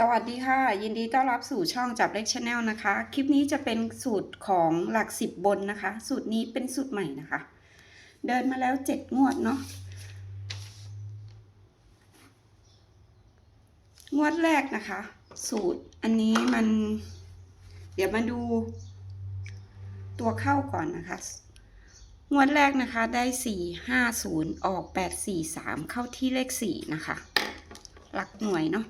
สวัสดีค่ะ ยินดีต้อนรับสู่ช่องจับเล็กชาแนลนะคะ คลิปนี้จะเป็นสูตรของหลักสิบบนนะคะ สูตรนี้เป็นสูตรใหม่นะคะ เดินมาแล้วเจ็ดงวดเนาะงวดแรกนะคะ สูตรอันนี้มัน เดี๋ยวมาดูตัวเข้าก่อนนะคะ งวดแรกนะคะได้สี่ห้าศูนย์ออกแปดสี่สามเข้าที่เลขสี่นะคะ หลักหน่วยเนาะ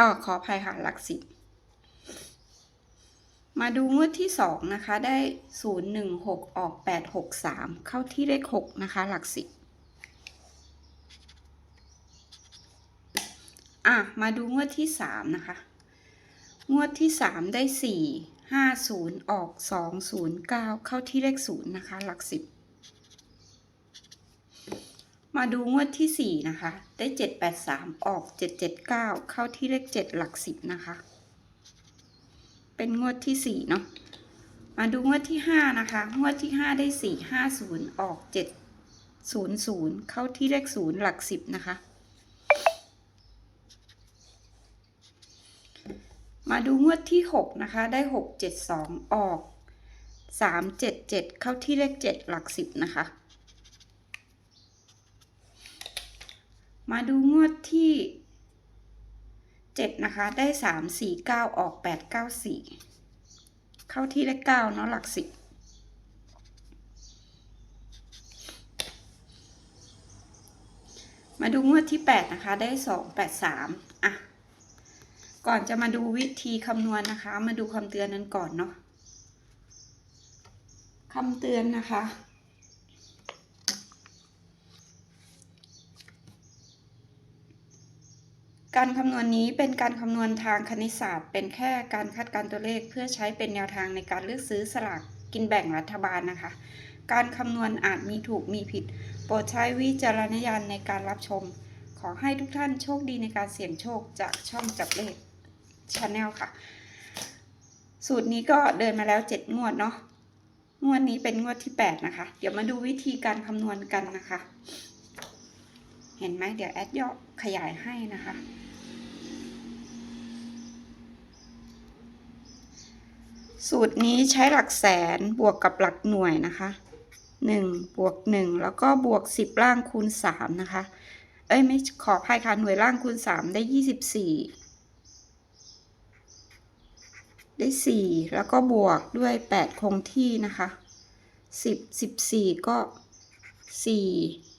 ออขออภัยค่ะหลักสิบมาดูงวดที่สองนะคะ ได้ศูนย์หนึ่งหกออกแปดหกสามเข้าที่เลขหกนะคะ หลักสิบอะ มาดูงวดที่สามนะคะ งวดที่สามได้สี่ห้าศูนย์ออกสองศูนย์เก้าเข้าที่เลขศูนย์นะคะ หลักสิบ มาดูงวดที่สี่นะคะ ได้เจ็ดแปดสามออกเจ็ดเจ็ดเก้าเข้าที่เลขเจ็ดหลักสิบนะคะ เป็นงวดที่สี่เนาะ มาดูงวดที่ห้านะคะ งวดที่ห้าได้สี่ห้าศูนย์ออกเจ็ดศูนย์ศูนย์เข้าที่เลขศูนย์หลักสิบนะคะ มาดูงวดที่หกนะคะ ได้หกเจ็ดสองออกสามเจ็ดเจ็ดเข้าที่เลขเจ็ดหลักสิบนะคะ มาดูงวดที่เจ็ดนะคะ ได้สามสี่เก้าออกแปดเก้าสี่เข้าที่เลขเก้าเนาะหลักสิบมาดูงวดที่แปดนะคะ ได้สองแปดสามอะ ก่อนจะมาดูวิธีคำนวณนะคะ มาดูคำเตือนนั้นก่อนเนาะคำเตือนนะคะ การคำนวณนี้เป็นการคำนวณทางคณิตศาสตร์ เป็นแค่การคาดการตัวเลขเพื่อใช้เป็นแนวทางในการเลือกซื้อสลากกินแบ่งรัฐบาลนะคะ การคำนวณอาจมีถูกมีผิด โปรดใช้วิจารณญาณในการรับชม ขอให้ทุกท่านโชคดีในการเสี่ยงโชคจากช่องจับเลขชาแนลค่ะ สูตรนี้ก็เดินมาแล้ว 7 งวดเนาะงวดนี้เป็นงวดที่ 8 นะคะ เดี๋ยวมาดูวิธีการคำนวณกันนะคะ เห็นไหมเดี๋ยวแอดย่อขยายให้นะคะ สูตรนี้ใช้หลักแสนบวกกับหลักหน่วยนะคะ 1 บวก 1 แล้วก็บวก 10 ล่างคูณ 3 นะคะ เอ้ยไม่ขออภัยค่ะหน่วยล่างคูณ 3 ได้ 24 ได้ 4 แล้วก็บวกด้วย 8 คงที่นะคะ 10 14 ก็ 4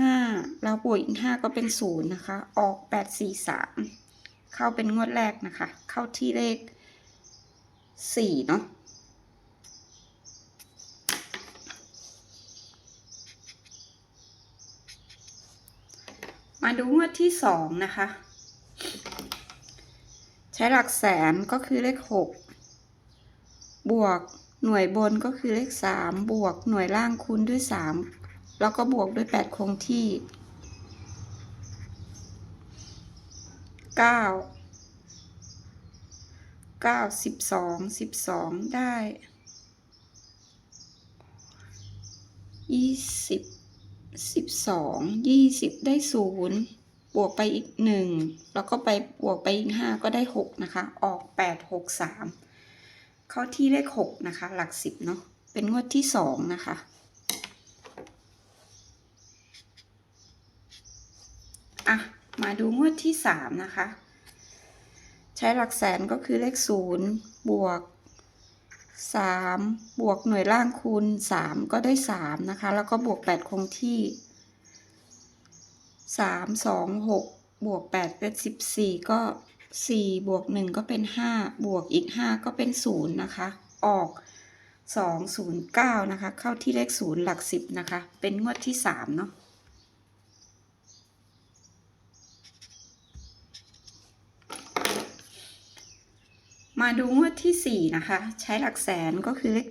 5แล้วบวกอีก 5 ก็เป็น 0 นะคะ ออก 8 4 3 เข้าเป็นงวดแรกนะคะ เข้าที่เลข 4 เนาะมาดูงวดที่ 2 นะคะ ใช้หลักแสนก็คือเลข 6 บวกหน่วยบนก็คือเลข 3 บวกหน่วยล่างคูณด้วย 3 แล้วก็บวกด้วย 8 คงที่ 9 9 12 12 ได้ 20 12 20 ได้ 0 บวกไปอีก 1 แล้วก็ไปบวกไปอีก 5 ก็ได้ 6 นะคะ ออก 8 6 3 เข้าที่เลข 6 นะคะ หลัก 10 เนาะเป็นงวดที่ 2 นะคะอะ มา ดูงวดที่3นะคะ ใช้หลักแสนก็คือเลข0บวก3บวกหน่วยล่างคูณ3ก็ได้3นะคะ แล้วก็บวก8คงที่3 2 6บวก8เป็น14ก็4บวก1ก็เป็น5บวกอีก5ก็เป็น0นย์นะคะ ออก2 0 9นย์เก้านะคะ เข้าที่เลข0หลัก10นะคะ เป็นงวดที่3เนาะ มาดูงวดที่ 4 นะคะ ใช้หลักแสนก็คือเลข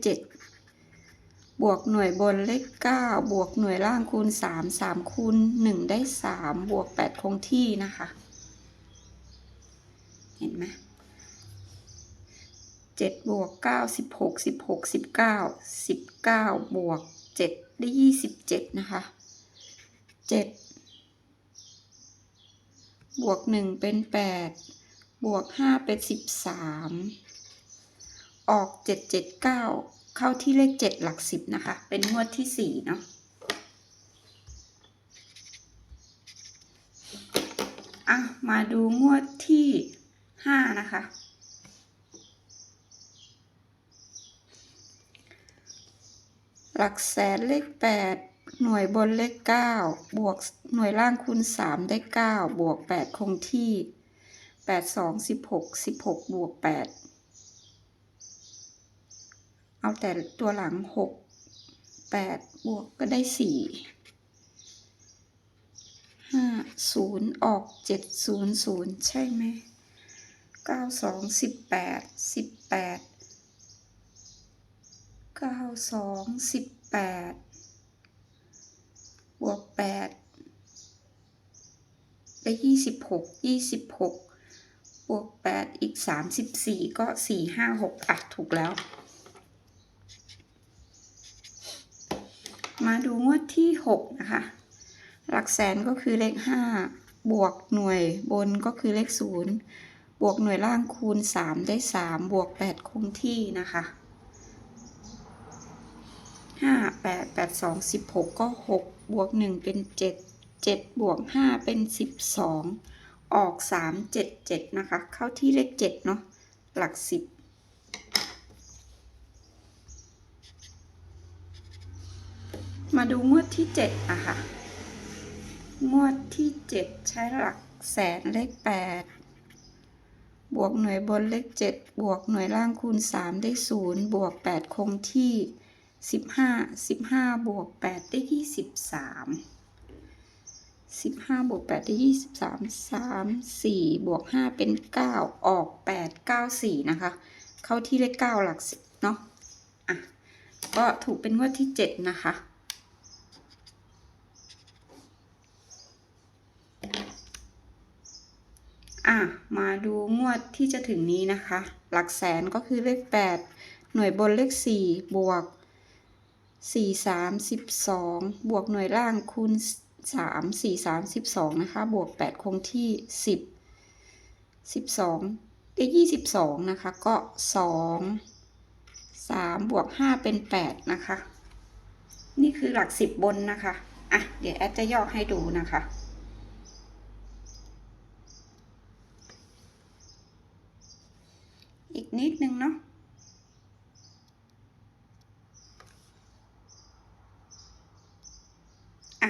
7 บวกหน่วยบนเลข 9 บวกหน่วยล่างคูณ 3 3 คูณ 1 ได้ 3 บวก 8 คงที่นะคะ เห็นไหม7บวก9 16 16 19 19บวก7ได้27นะคะเจ็ดบวกหนึ่งเป็นแปด บวกห้าเป็นสิบสามออกเจ็ดเจ็ดเก้าเข้าที่เลขเจ็ดหลักสิบนะคะ เป็นงวดที่สี่เนาะอะ มาดูงวดที่ห้านะคะหลักแสนเลขแปดหน่วยบนเลขเก้าบวกหน่วยล่างคูณสามได้เก้าบวกแปดคงที่ แปดสองสิบหกสิบหกบวกแปดเอาแต่ตัวหลังหกแปดบวกก็ได้สี่ห้าศูนย์ออกเจ็ดศูนย์ศูนย์ใช่ไหมเก้าสองสิบแปดสิบแปดเก้าสองสิบแปดบวกแปดได้ยี่สิบหกยี่สิบหก วกแปดอีกสามสิบสี่ก็สี่ห้าหกอะถูกแล้ว มาดูงวดที่หกนะคะ หลักแสนก็คือเลขห้าบวกหน่วยบนก็คือเลขศูนย์บวกหน่วยล่างคูณสามได้สามบวกแปดคงที่นะคะห้าแปดแปดสองสิบหกก็หกบวกหนึ่งเป็นเจ็ดเจ็ดบวกห้าเป็นสิบสอง ออกสามเจ็ดเจ็ดนะคะ เข้าที่เลขเจ็ดเนาะหลักสิบมาดูงวดที่เจ็ดอะค่ะ งวดที่เจ็ดใช้หลักแสนเลขแปดบวกหน่วยบนเลขเจ็ดบวกหน่วยล่างคูณสามได้ศูนย์บวกแปดคงที่สิบห้าสิบห้าบวกแปดได้ยี่สิบสาม สิบห้าบวกแปดได้ยี่สิบสามสามสี่บวกห้าเป็นเก้าออกแปดเก้าสี่นะคะ เข้าที่เลขเก้าหลักสิบเนาะอะก็ถูกเป็นงวดที่เจ็ดนะคะอะมาดูงวดที่จะถึงนี้นะคะ หลักแสนก็คือเลขแปดหน่วยบนเลขสี่บวกสี่สามสิบสองบวกหน่วยล่างคูณ สามสี่สามสิบสองนะคะบวกแปดคงที่สิบสิบสองได้ยี่สิบสองนะคะ ก็สองสามบวกห้าเป็นแปดนะคะ นี่คือหลักสิบบนนะคะ อะ เดี๋ยวแอดจะย่อให้ดูนะคะอีกนิดนึงเนาะ อะ